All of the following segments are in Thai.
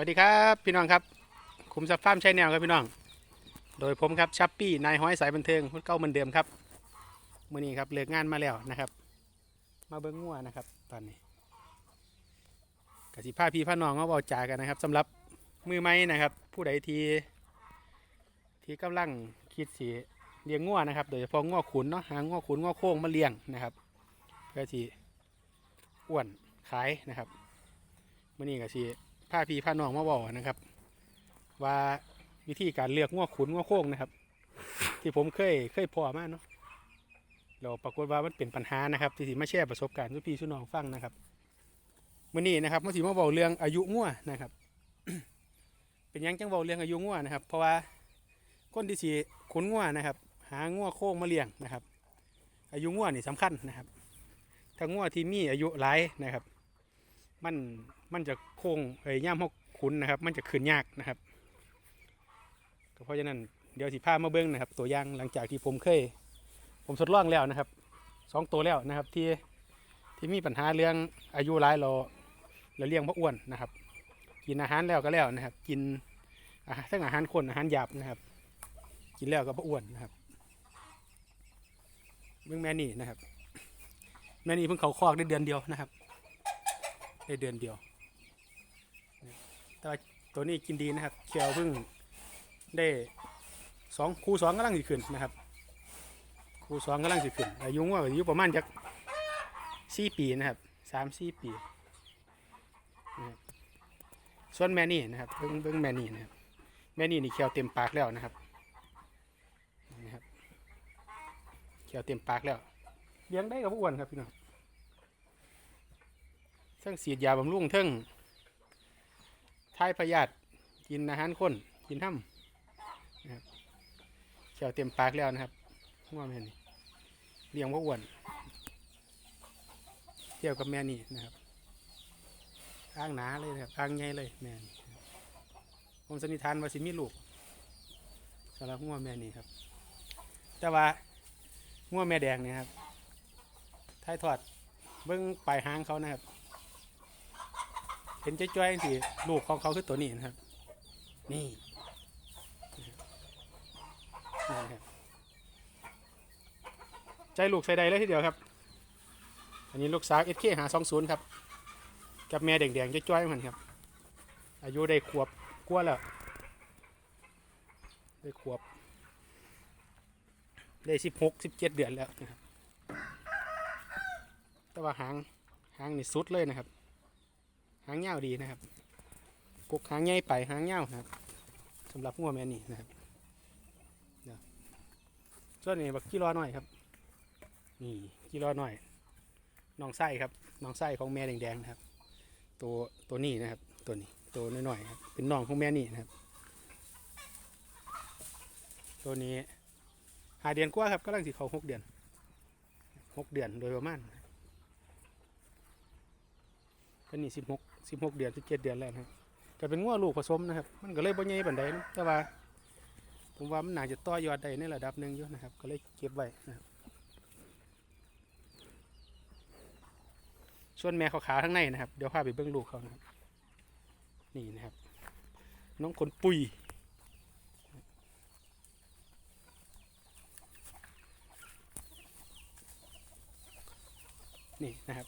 วัสดีครับพี่น้องครับ คุมซับฟาร์มใช้แนวครับพี่น้อง โดยผมครับชัปปี้นายห้อยสายบันเทิงคนเก่าเหมือนเดิมครับมื่อนี้ครับเลิกงานมาแล้วนะครับ มาเบิ้งงัวนะครับ ตอนนี้กสิพาพี่พาน้องมาบอกจากันนะครับสำหรับมือไม้นะครับ ผู้ใดทีที่กำลังคิดสีเลี้ยงงัวนะครับ โดยเฉพาะงัวขุนเนาะหางัวขุนงัวโค้งมาเลี้ยงนะครับเพื่อที่อ้วนขายนะครับมื่อนี้กสิ พาพี่พาน้องมาบอกนะครับ ว่าวิธีการเลือกง้อขุนง้อโค้งนะครับ ที่ผมเคยเคยพอมาเนาะเราปรากฏว่ามันเป็นปัญหานะครับ ที่สิมาแชร์ประสบการณ์ทุกพี่ทุกน้องฟังนะครับมื่อนี้นะครับมาสิมาบอกเรื่องอายุง้อนะครับ เป็นยังจังบอกเรื่องอายุง้อนะครับ เพราะว่าคนที่สิขุนง้อนะครับ หาง้อโค้งมาเลี้ยงนะครับ อายุง้อนี่สำคัญนะครับถ้าง้อที่มีอายุหลายนะครับ มัน มันจะโค้งเอ้ยย่ามหกขุนนะครับ มันจะขึ้นยากนะครับเพราะฉะนั้นเดี๋ยวสิพามาเบิ้งนะครับ ตัวอย่างหลังจากที่ผมเคย ผมทดลองแล้วนะครับสองตัวแล้วนะครับที่ที่มีปัญหาเรื่องอายุร้ายเราเราเลี้ยงพ่อ้วนนะครับ กินอาหารแล้วก็แล้วนะครับ กินอาหารทั้งอาหารคนอาหารหยาบนะครับ กินแล้วก็พ่อ้วนนะครับเบื้องแม่นี่นะครับ แม่นี่เพิ่งเขาคอกได้เดือนเดียวนะครับ ได้เดือนเดียว ตัวนี้กินดีนะครับเคียวเพิ่งได้สองคูสองกำลังสิขึ้นนะครับคูสองกำลังสิขึ้นอายุว่าอายุประมาณจากสี่ปีนะครับสามสี่ปีนะครับส่วนแม่นี่นะครับเบิ้งเบิ้งแม่นี่นะครับแม่นี่นี่เคียวเต็มปากแล้วนะครับนะครับเคียวเต็มปากแล้วเลี้ยงได้กับอ้วนครับพี่น้องเทั้งสีดยาบำรุงเทั้ง ทายพยาธิกินอาหารคนกินห้ำนะครับเขียวเต็มปากแล้วนะครับง่วงแม่นี่เลี้ยงว่าอ้วนเที่ยวกับแม่นี่นะครับอ้างหนาเลยนะครับอ้างใหญ่เลยแม่นี่ผมสันนิษฐานว่าสิมีลูกสำหรับง่วงแม่นี่ครับ แต่ว่าง่วงแม่แดงเนี่ยครับท้ายทอดเบิ้งปลายหางเขานะครับ เห็นจ้อยๆสิลูกของเขาคือตัวนี้นะครับ นี่นี่นะครับใจลูกใส่ใดเลยทีเดียวครับ อันนี้ลูกสาวเอสเคหาสองศูนย์ครับ กับแม่แดงๆจ้อยๆเหมือนครับ อายุได้ขวบกว่าแล้วได้ขวบ ได้สิบหกสิบเจ็ดเดือนแล้วนะครับ แต่ว่าหางหางนี่สุดเลยนะครับ หางเงาดีนะครับกกหางใหญ่ไปหางเงาครับสำหรับงัวแม่นี่นะครับเดี๋ยวส่วนนี้บักกี่รอหน่อยครับ นี่กี่รอหน่อยน้องไส้ครับน้องไส้ของแม่แดงๆนะครับ ตัวตัวนี้นะครับ ตัวนี้ตัวน้อยๆครับเป็นน้องของแม่นี่นะครับ ตัวนี้หาเดือนกว่าครับกำลังสิเขาหกเดือนหกเดือนโดยประมาณก็นี่สิบหก สิบหกเดือนสิบเจ็ดเดือนแล้วนะก็เป็นง้อลูกผสมนะครับ มันก็เลยบ่ใหญ่ปานใดนะแต่ว่าผมว่ามันน่าจะต่อยอดได้ในระดับหนึ่งอยู่นะครับ ก็เลยเก็บไว้นะครับส่วนแม่เขาขาทั้งในนะครับ เดี๋ยวพาไปเบิ้องลูกเขานะครับ นี่นะครับ น้องคนปุยนี่นะครับ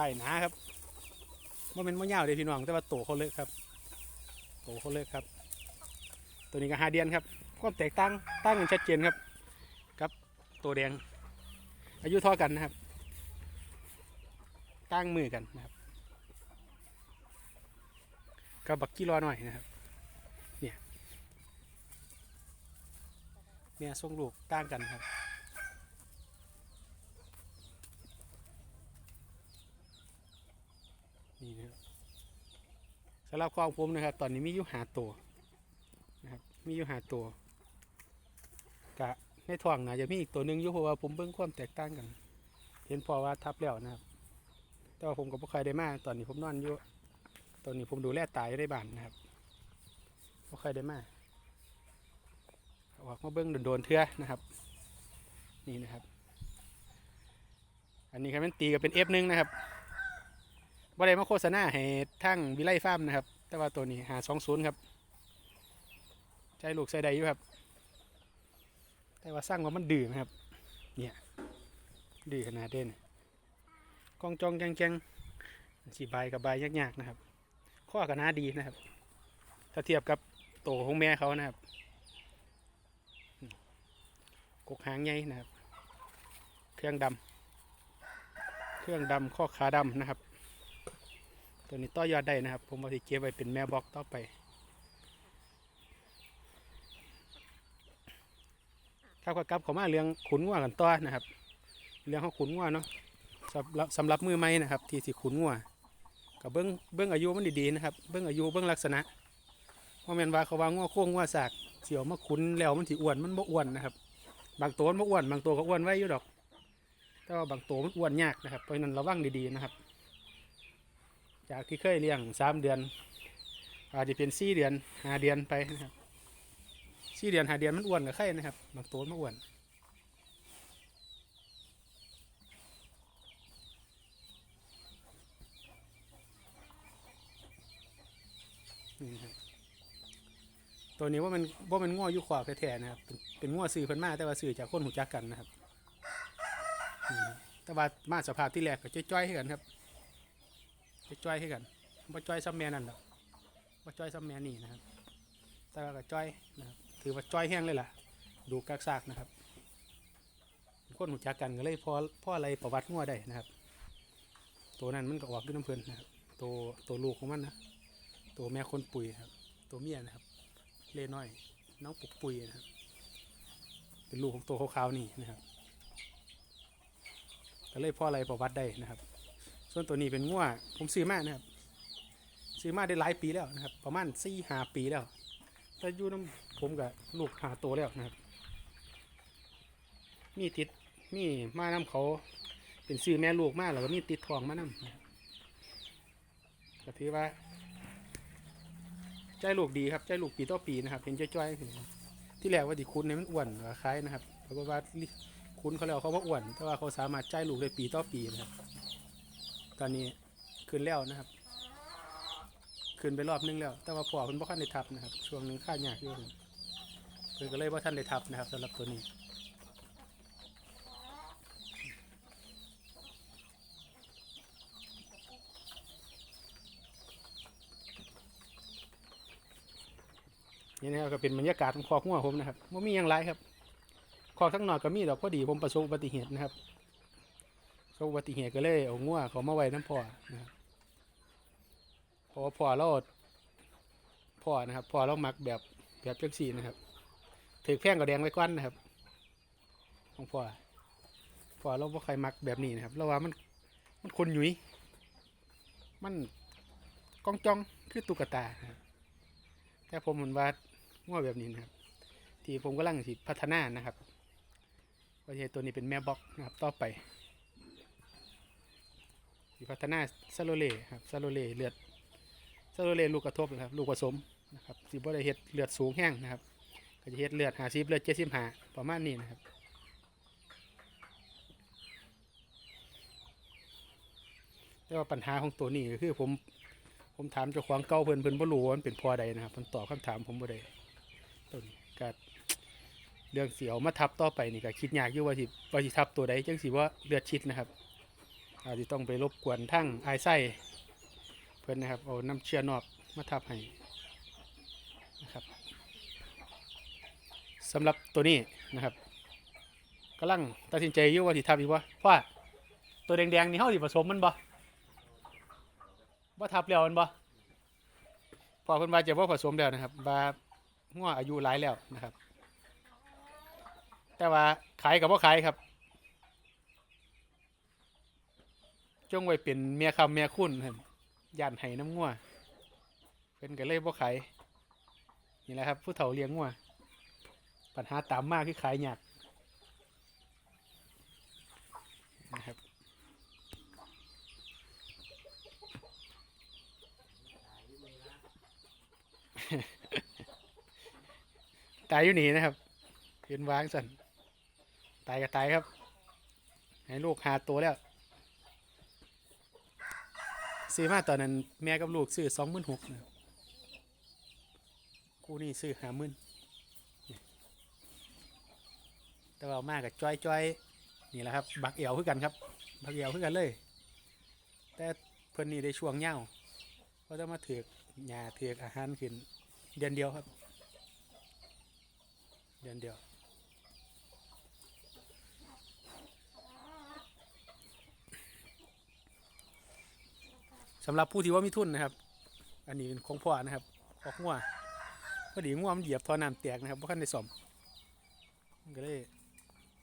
ไข่หนาครับมันเป็นมะยาวเด้พี่น้องแต่ว่าโตเขาเลิกครับโตเขาเลิกครับ ตัวนี้ก็หาเดียนครับความแตกต่างต่างกันชัดเจนครับกับ ตัวแดง อายุเท่ากันนะครับตั้งมือกันนะครับกับบักกี้รอหน่อยนะครับเนี่ยแม่ยส่งลูกตั้งกันครับ นี่นะครับ สำหรับของผมนะครับ ตอนนี้มีอยู่หาตัวนะครับมีอยู่หาตัวกะในท้องนะจะมีอีกตัวหนึ่งอยู่เพราะว่าผมเบิ่งความแตกต่างกัน เห็นพอว่าทับแล้วนะครับ แต่ว่าผมกับพ่อใครได้มาตอนนี้ผมนอนอยู่ตอนนี้ผมดูแลตายอยู่ในบ้านนะครับพ่อใครได้มาออกมาเบิ่งโดนๆเทื่อนะครับ นี่นะครับ อันนี้ครับเป็นตีกับเป็นเอฟหนึ่งนะครับ บ่ได้มาโฆษณาให้ทั้งวิไลฟาร์มนะครับ แต่ว่าตัวนี้หาสองศูนย์ครับ ใจลูกใส่ใดอยู่ครับ แต่ว่าสร้างว่ามันดื้อนะครับ เนี่ย ดื้อขนาดเด่นกองจองแกงแกงสีใบกับใบยากๆนะครับ ข้อกับหน้าดีนะครับ ถ้าเทียบกับโตของแม่เขานะครับ กกหางใหญ่นะครับ เครื่องดำเครื่องดำข้อขาดำนะครับ ตัวนี้ต่อยอดได้นะครับ ผมเอาที่เก็บไว้เป็นแม่บล็อกต่อไป ครับก็กลับเขามาเรื่องขุนงัวกันต่อนะครับ เรื่องเขาขุนงัวเนาะสำหรับสำหรับมือใหม่นะครับ ที่สิขุนงัวกับเบิ้องเบิ้องอายุมันดีๆนะครับ เบิ้องอายุเบิ้องลักษณะว่าแมนว่าเขาว่างัวโค้งงัวสากเสียวมาขุนแล้วมันสิอ้วนมันบ่อ้วนนะครับ บางตัวมันบ่อ้วนบางตัวก็อ้วนไว้อยู่ดอก แต่ว่าบางตัวมันอ้วนยากนะครับเพราะนั้นระวังดีๆนะครับ จากที่เคยเลี้ยงสามเดือน อาจจะเป็นสี่เดือนห้าเดือนไปนะครับสี่เดือนห้าเดือนมันอ้วนกับไข่นะครับบางตัวมันอ้วนนี่ครับตัวนี้ว่ามันว่ามันง้ออยู่ขวาแท้ๆนะครับ เป็นง้อสื่อเพิ่นมาแต่ว่าสื่อจากคนหูจักกันนะครับนี่นะครับแต่ว่ามาสภาพที่แรกก็จ้อยๆให้กันครับ ไปจ้อยให้กันบ่จ้อยซ้ำแม่นั่นดอกบ่จ้อยซ้ำแม่นี่นะครับ แต่ว่าก็จ้อยนะครับถือว่าจ้อยแห้งเลยล่ะ ดูกากซากนะครับ คนหูจักกันก็เลยพอพออะไรประวัติงัวได้นะครับ ตัวนั้นมันก็ออกขึ้นน้ำเพลินนะครับ ตัวตัวลูกของมันนะ ตัวแม่คนปุ๋ยครับ ตัวเมียนะครับ เล่น้อย น้องปุกปุ๋ยนะครับ เป็นลูกของตัวขาวๆนี่นะครับก็เลยพ่ออะไรประวัติได้นะครับ ส่วนตัวนี้เป็นงัวผมซื้อมานะครับ ซื้อมาได้หลายปีแล้วนะครับ ประมาณสี่หาปีแล้ว แต่อยู่น้ำผมกับลูกหาโตวแล้วนะครับ มีติดมีมาน้ำเขาเป็นซื้อแม่ลูกมาแล้วก็มีติดทองมาน้ำก็ถือว่า ใจลูกดีครับ ใจลูกปีต่อปีนะครับ เห็นจ้อยๆที่แรกว่าดิคุณเนี่ยมันอ้วนคล้ายนะครับปรากฏว่าคุณเขาแล้วเขาว่าอ้วน แต่ว่าเขาสามารถใจลูกได้ปีต่อปีนะครับ ตอนนี้ขึ้นแล้วนะครับขึ้นไปรอบนึงแล้ว แต่ว่าพอเพิ่นบ่ทันได้ทับนะครับ ช่วงหนึงค่ายากอยู่เพิ่นก็เลยบ่ทันได้ทับนะครับสำหรับตัวนี้นี่นะครับก็เป็นบรรยากาศของคอกงัวผมนะครับว่ามีอย่างไรครับคอกทั้งหน่อยก็มีดอกพอดีผมประสบอุบัติเหตุนะครับ ประสบอุบัติเหตุก็เลยเอางัวเขามาไว้น้ำพ่อนะครับพราะว่าพ่อเราพ่อนะครับพ่อเราหมักแบบแบบจังสีนะครับถือแพงกับแดงไว้ก้อนนะครับ ของพ่อพ่อเราบ่ใครมักแบบนี้นะครับเราว่ามันมันคนหยุยมันก้องจ้องคือตุ๊กตาครับแต่ผมเหมือนว่าง้อแบบนี้นะครับ ที่ผมกำลังสิพัฒนานะครับว่าจะให้ตัวนี้เป็นแม่บล็อกนะครับ ต่อไป สิพัฒนาซาโลเล่ครับซาโลเล่เลือดซาโลเล่ลูกกระทบนะครับลูกผสมนะครับสิบ่ได้เฮ็ดเลือดสูงแห้งนะครับก็จะเฮ็ดเลือดหาซีเลือดเจ็ดสิบหาประมาณนี้นะครับแต่ว่าปัญหาของตัวนี้ก็คือผมผมถามเจ้าของเก่าเพิ่นเพิ่นบ่รู้ว่ามันเป็นพอใดนะครับเพิ่นตอบคำถามผมบ่ได้ต้นก็เรื่องเสิเอามาทับต่อไปนี่ก็คิดยากอยู่ว่าสิว่าสิทับตัวใดจังสิว่าเลือดชิดนะครับ อาจจะต้องไปรบกวนทั้งอายไส้เพิ่อนนะครับเอาน้ำเชื่อนอกมาทับให้นะครับสำหรับตัวนี้นะครับกำลังตัดสินใจอยู่ว่าสิทับอีกว่าเพราะว่าตัวแดงๆนี่เฮาสิผสมมันบ่บ่ทับแล้วมันบ่พอเพิ่นว่าจะบ่ผสมแล้วนะครับว่างัวอายุหลายแล้วนะครับ แต่ว่าขายกับบ่ขายครับ จงไว้เป็นเมียคำเมียคุณหั่นย่านไห้น้ำงัวเพิ่นก็เลยบ่ขายนี่แหละครับ ผู้เฒ่าเลี้ยงงัวปัญหาตามมากคือขายยากนะครับตายอยู่นี่นะครับเห็นวางสันตายก็ตายครับ ให้ลูกหาตัวแล้ว ซื้อมาตอนนั้น แม่กับลูกซื้อสองหมื่นหกนะกูนี่ซื้อห้าหมื่นแต่ว่าเอามากกับจ้อยจ้อยนี่แหละครับ บักเอวคือกันครับ บักเอวคือกันเลย แต่เพิ่นนี่ได้ช่วงเหย้าเพราะจะมาถือกหญ้าถือกอาหารขึ้นเดือนเดียวครับ เดือนเดียว สำหรับผู้ที่ว่ามีทุนนะครับ อันนี้เป็นของพ่อนะครับขอกงัวพอดีงัวมันเหยียบท่อน้ำแตกนะครับเพราะขั้นในสมมันก็เลย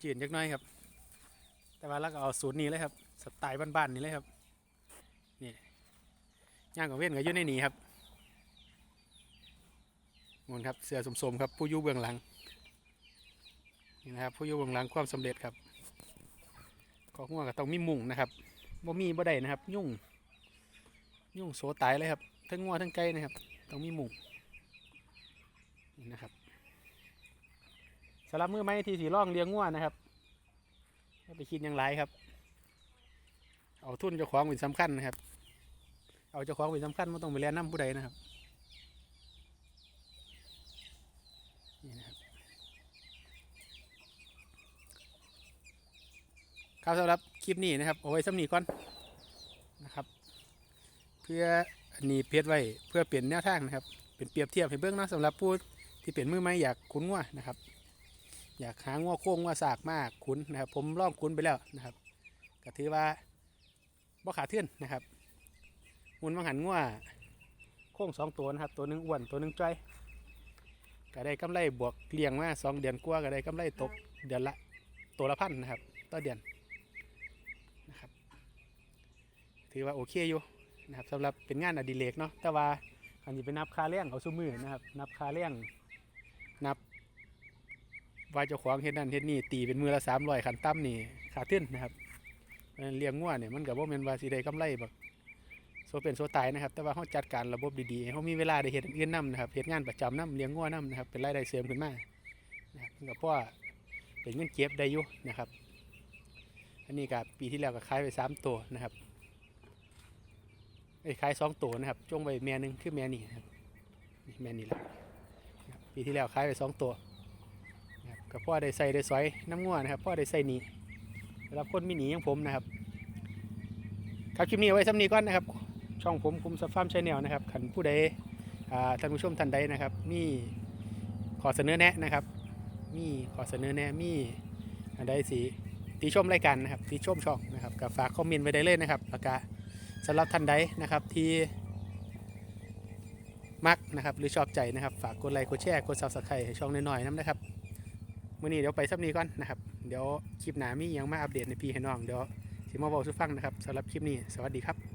จืดจักน้อยครับ แต่ว่าเราก็เอาสูตรนี้เลยครับ สไตล์บ้านๆนี่เลยครับ นี่ย่างกับเว้นก็อยู่ในนี้ครับมนครับเสือสมๆครับ ผู้ยู่เบื้องหลังนี่นะครับ ผู้ยู่เบื้องหลังความสำเร็จครับขอกงัวก็ต้องมีมุ่งนะครับบ่มีบ่ได้นะครับ ยุ่ง ยุ่งโสตายเลยครับ ทั้งงัวทั้งไก่นะครับ ต้องมีหมูนี่นะครับสำหรับมือไม้ที่สีร่องเลี้ยงงัวนะครับไปคิดยังไรครับ เอาทุนเจ้าของเป็นสำคัญนะครับ เอาเจ้าของเป็นสำคัญไม่ต้องไปเลี้ยงน้ำผู้ใดนะครับนี่นะครับครับสำหรับคลิปนี้นะครับเอาไว้สำนีก่อน เพื่ออันนี้เพจไว้เพื่อเปลี่ยนแนวทางนะครับ เป็นเปรียบเทียบให้เบื้องนะสำหรับผู้ที่เป็นมือใหม่อยากคุ้นงัวนะครับ อยากหางัวโค้งงัวสากมากคุ้นนะครับ ผมลองคุ้นไปแล้วนะครับก็ถือว่าบ่ขาดเทื่อนนะครับมุนมังหันงัวโค้งสองตัวนะครับ ตัวหนึ่งอ้วนตัวหนึ่งจ้อยก็ได้กำไรบวกเลี้ยงมาสองเดือนกว่าก็ได้กำไรตกเดือนละตัวละพันนะครับ ต่อเดือนนะครับ ถือว่าโอเคอยู่ นะครับสำหรับเป็นงานอดิเรกเนาะแต่ว่าอันนี้เป็นนับคาเลี้ยงเอาซุ้มือนะครับ นับคาเลี้ยงนับว่าเจ้าของเฮ็ดนั่นเฮ็ดนี่ตีเป็นมือละสามร้อยขันตั้มนี่ขาดทึ้นนะครับมันเลี้ยงงัวเนี่ยมันกับว่าเป็นว่าสิได้กำไรแบบโซเป็นโซตายนะครับ แต่ว่าเขาจัดการระบบดีๆเขามีเวลาได้เฮ็ดอันอื่นนํนะครับเฮ็ดงานประจำนํเลี้ยงงัวนํนะครับเป็นรายได้เสริมขึ้นมานะครับกับพ่อเป็นเงินเก็บได้อยู่นะครับ อันนี้กับปีที่แล้วก็ขายไปสามตัวนะครับ ไอ้ขายสองตัวนะครับจ้งไปแม่หนึงคือแม่นี่ครับนี่แม่นี่แหละปีที่แล้วขายไปสองตัวนะครับกับพ่อได้ใส่ได้สอยน้ำงัวนะครับพ่อได้ใส่หนีสำหรับคนมีหนีอย่างผมนะครับ ครับคลิปนี้เอาไว้ซ้ำนีก่อนนะครับ ช่องผมคุมสฟาร์มชาแนลนะครับขันผู้ใดท่านผู้ชมท่านใดนะครับ มีขอเสนอแนะนะครับ มีขอเสนอแนะมีอันใดสีติชมรายการนะครับติชมช่องนะครับกับฝากคอมเมนต์ไว้ได้เลยนะครับแล้วก็ สำหรับท่านใดนะครับที่มักนะครับหรือชอบใจนะครับ ฝากกดไลค์กดแชร์กดซับสไครต์ช่องน้อยๆน้ำนะครับมื่อนี้เดี๋ยวไปสับนี้ก่อนนะครับ เดี๋ยวคลิปหนามียังมาอัปเดตในพี่ให้น้องเดี๋ยวสิมาบอกสุฟังนะครับสำหรับคลิปนี้ สวัสดีครับ